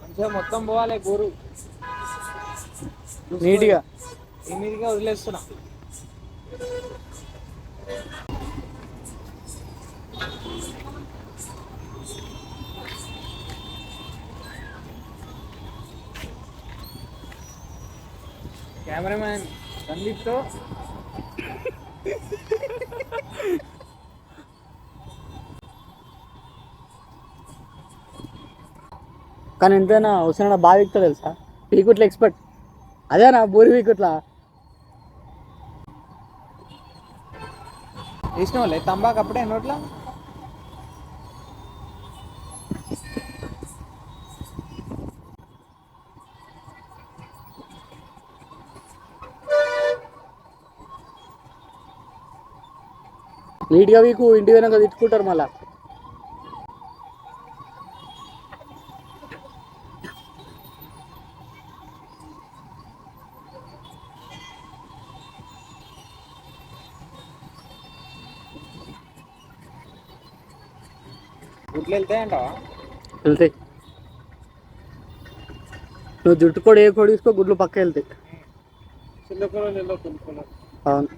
మంచిగా మొత్తం పోవాలి గోరు. నీట్గా. ఇమీడియట్గా వదిలేస్తున్నా. కెమెరామ్యాన్ సందీప్తో. కానీ ఎంతైనా వస్తున్నా బాగా ఎక్కుతా తెలుసా? పీకుట్ల ఎక్స్పర్ట్ అదేనా బూరి పీకుట్ల. వేసిన వాళ్ళే తంబాకు అప్పుడే నోట్లా? నీట్గా వీకు ఇంటి వెనక తిట్టుకుంటారు మళ్ళా. వెళ్తాయి. నువ్వు జుట్టు కూడా ఏ కోడి తీసుకో గుడ్లు పక్క వెళ్తాయి. అవును.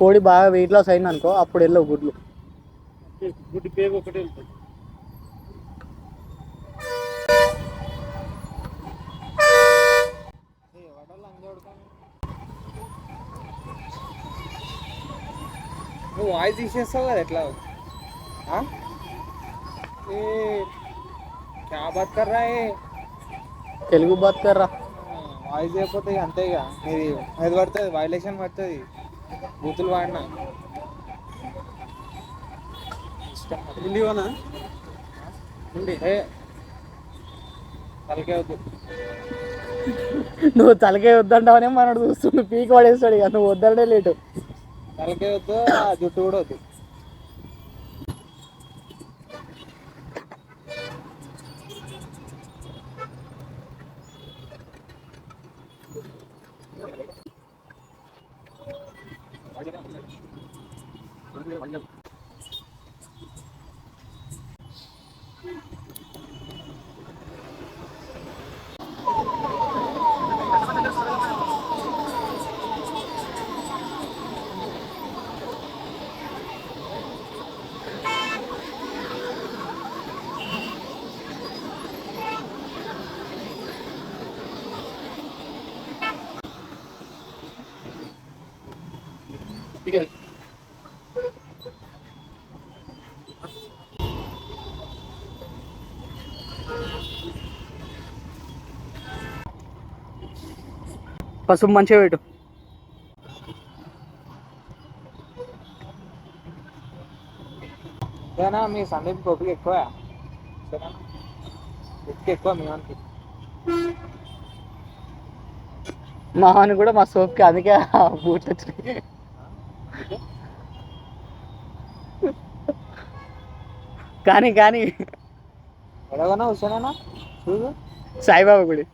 కోడి బాగా వెయిట్ లాస్ అయింది అనుకో అప్పుడు వెళ్ళవు గుడ్లు. గుడ్డి పేగు ఒకటి వెళ్తుంది నువ్వు వాయిస్ తీసేస్తావు కదా ఎట్లా? క్యా బాత్ కర్ రా ఏ? తెలుగు బతకర్రా. వాయిస్ అయిపోతే ఇక అంతే ఇక. ఇది అది పడుతుంది వైలేషన్ పడుతుంది. బూతులు వాడినా. ఉండి. ఏ తలకే వద్దు. నువ్వు తలకే వద్దంటావనే మనడు చూస్తుండు పీక్ పడేస్తాడు ఇక. నువ్వు వద్దడే లేటు. తలకే వద్దు ఆ జుట్టు కూడా వద్దు. 이게 పసుపు మంచిగా పెట్టు. ఏనా మీ సందీప్ గోపికి ఎక్కువ? సరేనా? ఎక్కువ మీ వానికి? మా అని కూడా మా సోప్కి అందుకే ఆ బూట్లు వచ్చినాయి కానీ కానీ. ఎలాగోనా చూడు. సాయిబాబా గుడి.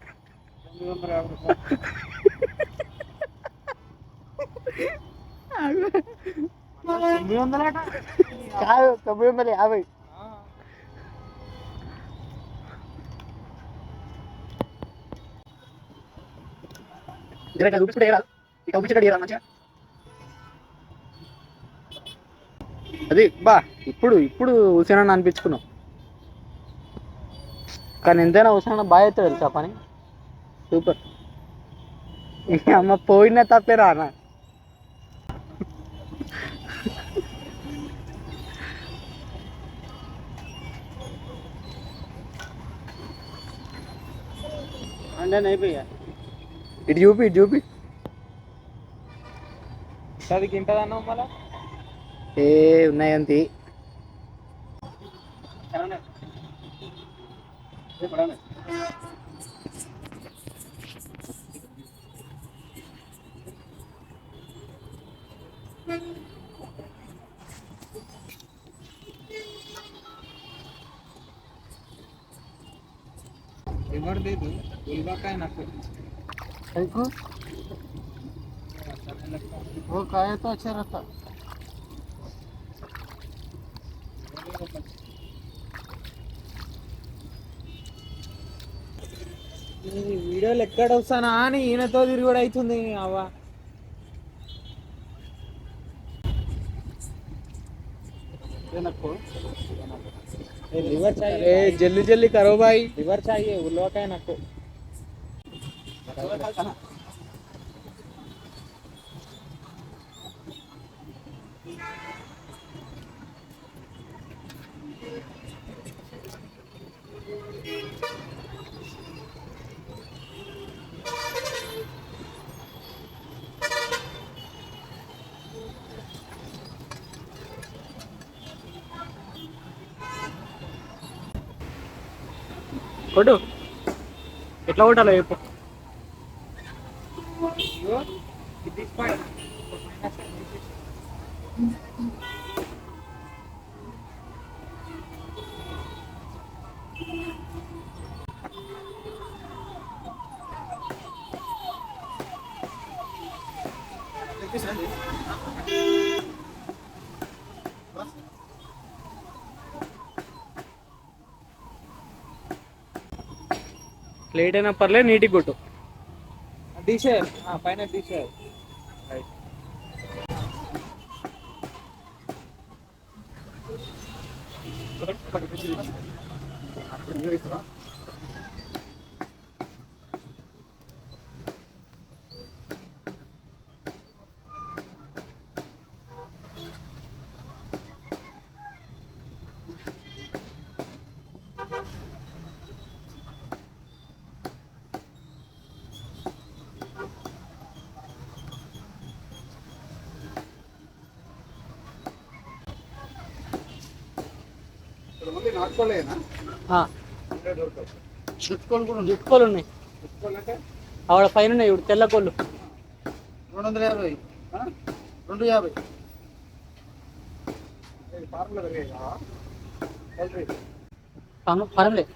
తొమ్మిది వందలట కాదు తొమ్మిది వందల యాభై చూపించుకుంటే రాదు ఇక చూపించడం రా మంచిగా? అది బా ఇప్పుడు ఇప్పుడు హుసేన్ అనిపించుకున్నాం. కానీ ఎంతైనా హుసేన్ బాగా అవుతుంది తెలుసా పని? సూపర్. అమ్మ పోయిన తప్పే రానా? అండని ఇటు చూపి ఇటు చూపి. అది గింటదన్నావు మళ్ళా? ఏ ఉన్నాయి అంతే. నాకు. ఓ కాయతో వచ్చారట వీడియోలు ఎక్కడ వస్తానా అని ఈయనతో తిరుగుడు అవుతుంది అవ్వ. लिवर चाहिए जल्दी जल्दी करो भाई। लिवर चाहिए वो लोग है नको కొట్టు ఎట్లా కొట్టాలో చెప్పు. You, లేట్ అయినా పర్లేదు నీటికి కొట్టు. తీసేయాలి పైన డిష్ ఆ. జుట్టుకోలు ఉన్నాయి ఆవిడ పైన ఉన్నాయి. ఇప్పుడు తెల్ల కోళ్ళు రెండు వందల యాభై. రెండు యాభై. పను-